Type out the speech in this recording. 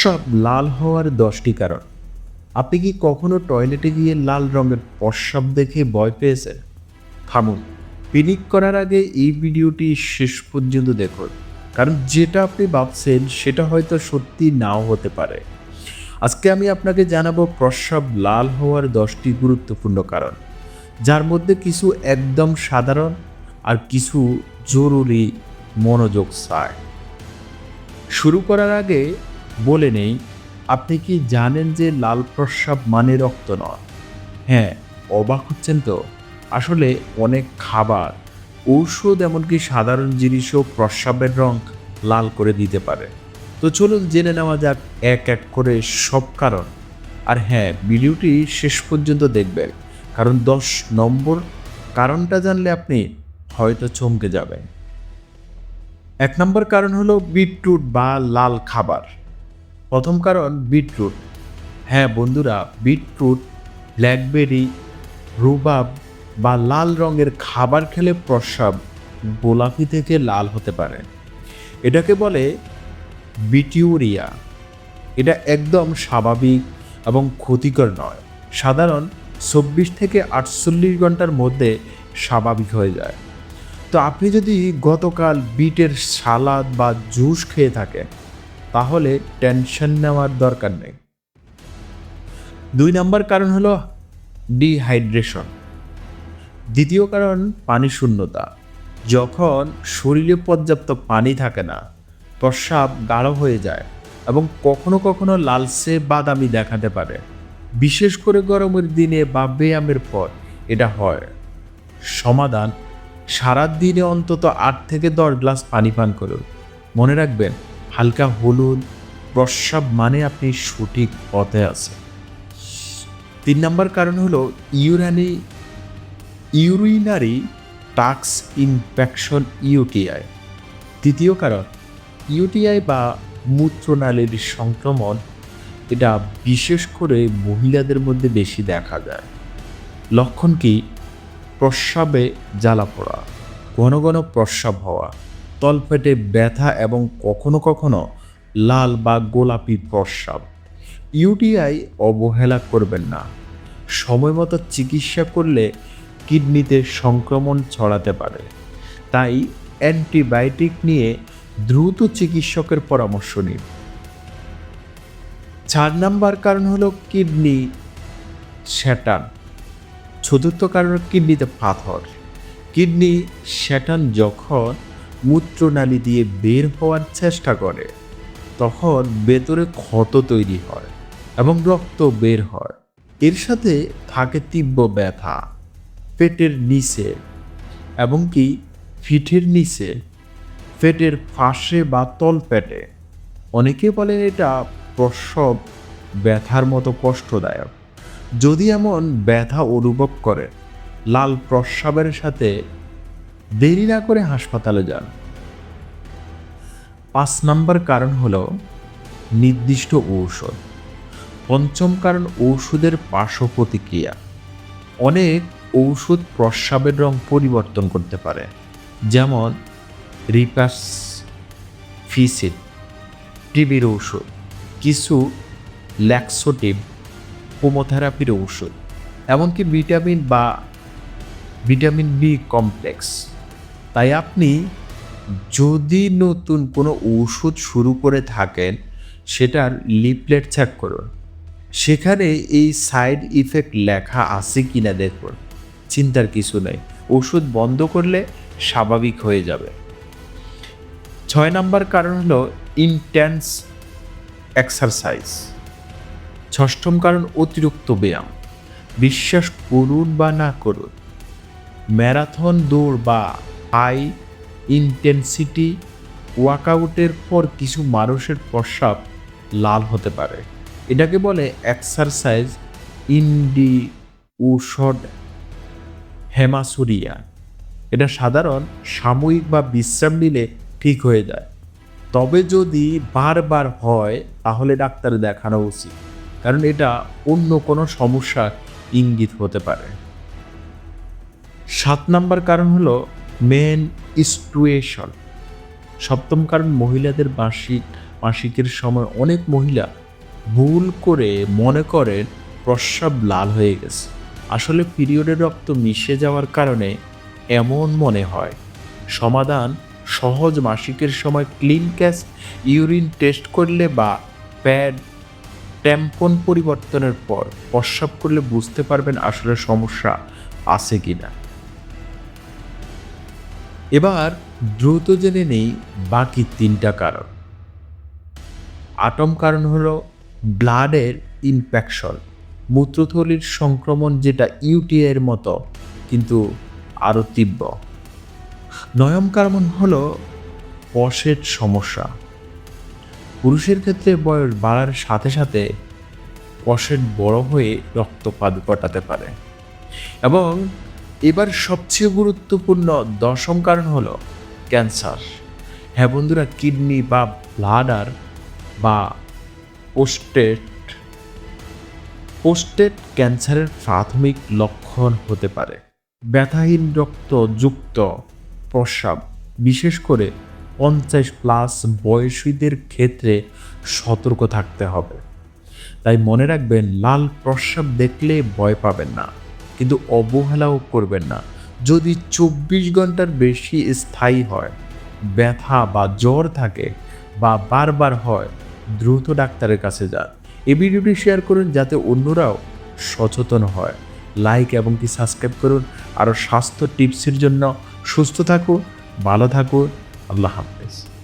সব লাল হওয়ার দশটি কারণ। আপনি কি কখনো টয়লেটে গিয়ে লাল রঙের প্রস্রাব দেখে ভয় পেয়েছেন? থামুন, পিনিক করার আগে এই ভিডিওটি শেষ পর্যন্ত দেখুন, কারণ যেটা আপনি ভাবছেন সেটা হয়তো সত্যি নাও হতে পারে। আজকে আমি আপনাকে জানাব প্রস্রাব লাল হওয়ার দশটি গুরুত্বপূর্ণ কারণ, যার মধ্যে কিছু একদম সাধারণ আর কিছু জরুরি মনোযোগ চায়। শুরু করার আগে বলে নেই, আপনি কি জানেন যে লাল প্রস্রাব মানে রক্ত নয়? হ্যাঁ অবাক হচ্ছেন তো। আসলে অনেক খাবার, ঔষধ এমনকি সাধারণ জিনিসও প্রস্রাবের রং লাল করে দিতে পারে। তো চলুন জেনে নেওয়া যাক এক এক করে সব কারণ। আর হ্যাঁ ভিডিওটি শেষ পর্যন্ত দেখবেন, কারণ দশ নম্বর কারণটা জানলে আপনি হয়তো চমকে যাবেন। এক নম্বর কারণ হলো বিটরুট বা লাল খাবার। প্রথম কারণ বিটরুট। হ্যাঁ বন্ধুরা, বিটরুট, ব্ল্যাকবেরি, রুবাব বা লাল রঙের খাবার খেলে প্রস্রাব গোলাপি থেকে লাল হতে পারে। এটাকে বলে বিটিউরিয়া। এটা একদম স্বাভাবিক এবং ক্ষতিকর নয়। সাধারণ চব্বিশ থেকে আটচল্লিশ ঘণ্টার মধ্যে স্বাভাবিক হয়ে যায়। তো আপনি যদি গতকাল বিটের সালাদ বা জুস খেয়ে থাকেন তাহলে টেনশন নেওয়ার দরকার নেই। দুই নম্বর কারণ হলো ডিহাইড্রেশন। দ্বিতীয় কারণ পানি শূন্যতা। যখন শরীরে পর্যাপ্ত পানি থাকে না, প্রস্রাব গাঢ় হয়ে যায় এবং কখনো কখনো লালচে বাদামি দেখাতে পারে। বিশেষ করে গরমের দিনে বা ব্যায়ামের পর এটা হয়। সমাধান সারা দিনে অন্তত আট থেকে দশ গ্লাস পানি পান করুন। মনে রাখবেন হালকা হলুদ প্রস্রাব মানে আপনি সঠিক পথে আছেন। তিন নম্বর কারণ হলো urinary, urinary tract infection UTI. তৃতীয় কারণ, ইউটিআই বা মূত্রনালীর সংক্রমণ এটা বিশেষ করে মহিলাদের মধ্যে বেশি দেখা যায়। লক্ষণ কি? প্রস্রাবে জ্বালা পড়া, ঘন ঘন প্রস্রাব হওয়া তলপেটে ব্যথা এবং কখনো কখনো লাল বা গোলাপি প্রস্রাব। ইউটিআই অবহেলা করবেন না। সময় মতো চিকিৎসা করলে কিডনিতে সংক্রমণ ছড়াতে পারে। তাই অ্যান্টিবায়োটিক নিয়ে দ্রুত চিকিৎসকের পরামর্শ নিন। চার নাম্বার কারণ হলো কিডনি শ্যাটান চতুর্থ কারণ কিডনিতে পাথর। কিডনি শ্যাটান যখন মূত্রনালী দিয়ে বের হওয়ার চেষ্টা করে, তখন ভেতরে ক্ষত তৈরি হয় এবং রক্ত বের হয়। এর সাথে থাকে তীব্র ব্যথা, পেটের নিচে এবং কি পিঠের নিচে পেটের ফাঁসে বা তল পেটে অনেকে বলেন এটা প্রসব ব্যথার মতো কষ্টদায়ক। যদি এমন ব্যথা অনুভব করে লাল প্রস্রাবের সাথে দেরি না করে হাসপাতালে যান। পাঁচ নম্বর কারণ হল নির্দিষ্ট ঔষধ। পঞ্চম কারণ ঔষধের পার্শ্ব প্রতিক্রিয়া অনেক ঔষধ প্রস্রাবের রং পরিবর্তন করতে পারে, যেমন রিপাস ফিসিড টিবির ঔষধ, কিছু ল্যাক্সোটিভ হোমোথেরাপির ঔষধ, এমনকি ভিটামিন বা ভিটামিন বি কমপ্লেক্স। তাই আপনি যদি নতুন কোনো ওষুধ শুরু করে থাকেন, সেটার লিপলেট চেক করুন। সেখানে এই সাইড ইফেক্ট লেখা আছে কি না দেখুন। চিন্তার কিছু নেই। ওষুধ বন্ধ করলে স্বাভাবিক হয়ে যাবে। ছয় নম্বর কারণ হলো ইন্টেন্স এক্সারসাইজ ষষ্ঠম কারণ অতিরিক্ত ব্যায়াম। বিশ্বাস করুন বা না করুন, ম্যারাথন দৌড় বা হাই ইন্টেন্সিটি ওয়ার্কআউটের পর কিছু মানুষের প্রস্রাব লাল হতে পারে। এটাকে বলে এক্সারসাইজ ইন্ডিউশড হেমাসুরিয়া এটা সাধারণ সাময়িক বা বিশ্রাম নিলে ঠিক হয়ে যায়। তবে যদি বারবার হয়, তাহলে ডাক্তার দেখানো উচিত। কারণ এটা অন্য কোনো সমস্যার ইঙ্গিত হতে পারে। সাত নাম্বার কারণ হলো মেন ইস্টুয়েশন। সপ্তম কারণ মহিলাদের মাসিক মাসিকের সময় অনেক মহিলা ভুল করে মনে করেন প্রস্রাব লাল হয়ে গেছে। আসলে পিরিয়ডের রক্ত মিশে যাওয়ার কারণে এমন মনে হয়। সমাধান সহজ মাসিকের সময় ক্লিন ক্যাশ, ইউরিন টেস্ট করলে বা প্যাড ট্যাম্পন পরিবর্তনের পর প্রস্রাব করলে বুঝতে পারবেন আসলে সমস্যা আছে কিনা। এবার দ্রুত জেনে নেই বাকি তিনটা কারণ। আটম কারণ হলো ব্লাডের ইনফেকশন, মূত্রথলির সংক্রমণ যেটা ইউটিআইয়ের মতো, কিন্তু আরও তীব্র। নয়ম কারণ হলো পশের সমস্যা। পুরুষের ক্ষেত্রে বয়স বাড়ার সাথে সাথে পশেট বড় হয়ে রক্তপাত ঘটাতে পারে। এবং এবার সবচেয়ে গুরুত্বপূর্ণ দশম কারণ হলো ক্যান্সার। হ্যাঁ বন্ধুরা, কিডনি বা ব্লাডার বা পোস্টেট পোস্টেট ক্যান্সারের প্রাথমিক লক্ষণ হতে পারে। ব্যথাহীন রক্ত যুক্ত প্রস্রাব, বিশেষ করে পঞ্চাশ প্লাস বয়সীদের ক্ষেত্রে সতর্ক থাকতে হবে। তাই মনে রাখবেন, লাল প্রস্রাব দেখলে ভয় পাবেন না। কিন্তু অবহেলাও করবেন না। যদি চব্বিশ ঘণ্টার বেশি স্থায়ী হয়, ব্যথা বা জ্বর থাকে বা বারবার হয়, দ্রুত ডাক্তারের কাছে যান। এই ভিডিওটি শেয়ার করুন যাতে অন্যরাও সচেতন হয়। লাইক এবং কি সাবস্ক্রাইব করুন। আরও স্বাস্থ্য টিপসের জন্য সুস্থ থাকুন, ভালো থাকুন। আল্লাহ হাফেজ।